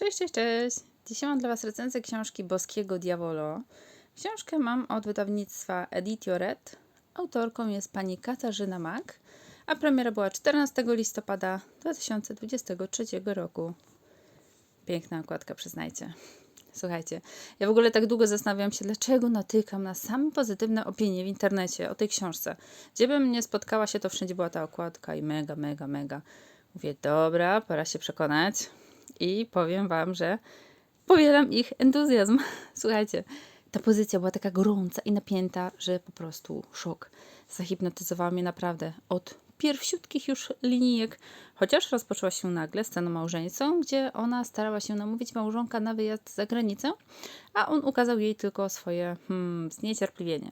Cześć, cześć, cześć. Dzisiaj mam dla Was recenzję książki Boskiego Diavolo. Książkę mam od wydawnictwa Editioret. Autorką jest pani Katarzyna Mak, a premiera była 14 listopada 2023 roku. Piękna okładka, przyznajcie. Słuchajcie, ja w ogóle tak długo zastanawiam się, dlaczego natykam na same pozytywne opinie w internecie o tej książce. Gdzie bym nie spotkała się, to wszędzie była ta okładka i mega, mega, mega. Mówię, dobra, pora się przekonać i powiem Wam, że powielam ich entuzjazm. Słuchajcie, ta pozycja była taka gorąca i napięta, że po prostu szok. Zahipnotyzowała mnie naprawdę od pierwsiutkich już linijek, chociaż rozpoczęła się nagle sceną małżeńcą, gdzie ona starała się namówić małżonka na wyjazd za granicę, a on ukazał jej tylko swoje hmm, zniecierpliwienie.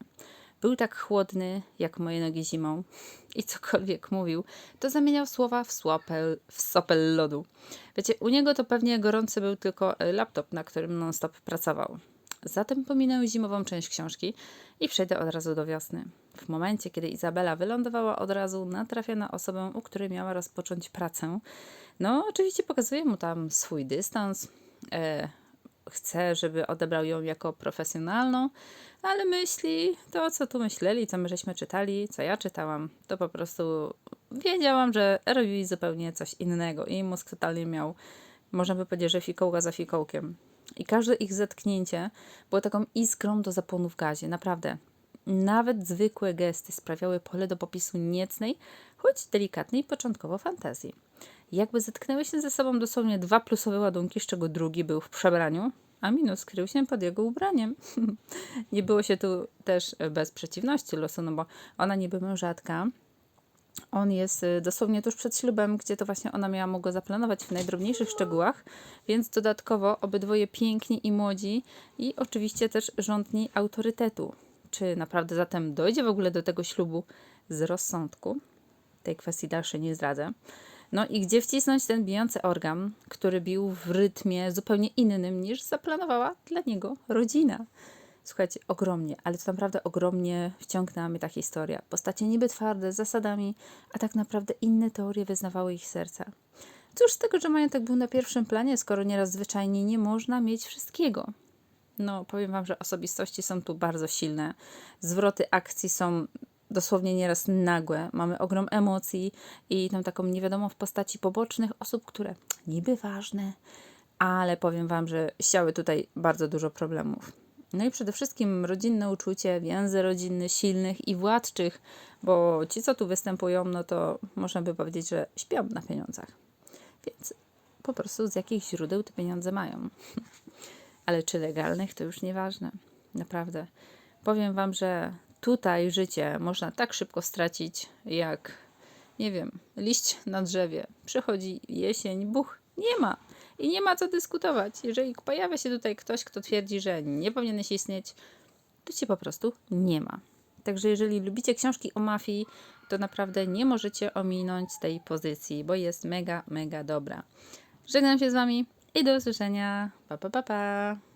Był tak chłodny, jak moje nogi zimą i cokolwiek mówił, to zamieniał słowa w, słopel, w sopel lodu. Wiecie, u niego to pewnie gorący był tylko e, laptop, na którym non-stop pracował. Zatem pominę zimową część książki i przejdę od razu do wiosny. W momencie, kiedy Izabela wylądowała od razu, natrafia na osobę, u której miała rozpocząć pracę. No, oczywiście pokazuje mu tam swój dystans, e, chce, żeby odebrał ją jako profesjonalną, ale myśli, to co tu myśleli, co my żeśmy czytali, co ja czytałam, to po prostu wiedziałam, że robili zupełnie coś innego i mózg totalnie miał, można by powiedzieć, że fikołka za fikołkiem. I każde ich zetknięcie było taką iskrą do zapłonu w gazie, naprawdę. Nawet zwykłe gesty sprawiały pole do popisu niecnej, choć delikatnej początkowo fantazji. Jakby zetknęły się ze sobą dosłownie dwa plusowe ładunki, z czego drugi był w przebraniu, a minus krył się pod jego ubraniem. nie było się tu też bez przeciwności losu, no bo ona niby mężatka, on jest y, dosłownie tuż przed ślubem, gdzie to właśnie ona miała mu go zaplanować w najdrobniejszych szczegółach, więc dodatkowo obydwoje piękni i młodzi i oczywiście też rządni autorytetu. Czy naprawdę zatem dojdzie w ogóle do tego ślubu z rozsądku? Tej kwestii dalszej nie zdradzę. No i gdzie wcisnąć ten bijący organ, który bił w rytmie zupełnie innym niż zaplanowała dla niego rodzina. Słuchajcie, ogromnie, ale to naprawdę ogromnie wciągnęła mnie ta historia. Postacie niby twarde, z zasadami, a tak naprawdę inne teorie wyznawały ich serca. Cóż z tego, że majątek był na pierwszym planie, skoro nieraz zwyczajnie nie można mieć wszystkiego? No, powiem Wam, że osobistości są tu bardzo silne. Zwroty akcji są dosłownie nieraz nagłe. Mamy ogrom emocji i tą taką niewiadomą w postaci pobocznych osób, które niby ważne, ale powiem Wam, że siały tutaj bardzo dużo problemów. No i przede wszystkim rodzinne uczucie, więzy rodzinne silnych i władczych, bo ci, co tu występują, no to można by powiedzieć, że śpią na pieniądzach. Więc po prostu z jakich źródeł te pieniądze mają. Ale czy legalnych, to już nieważne. Naprawdę. Powiem Wam, że tutaj życie można tak szybko stracić, jak, nie wiem, liść na drzewie. Przychodzi jesień, buch, nie ma. I nie ma co dyskutować. Jeżeli pojawia się tutaj ktoś, kto twierdzi, że nie powinieneś istnieć, to cię po prostu nie ma. Także jeżeli lubicie książki o mafii, to naprawdę nie możecie ominąć tej pozycji, bo jest mega, mega dobra. Żegnam się z Wami i do usłyszenia. Pa, pa, pa, pa.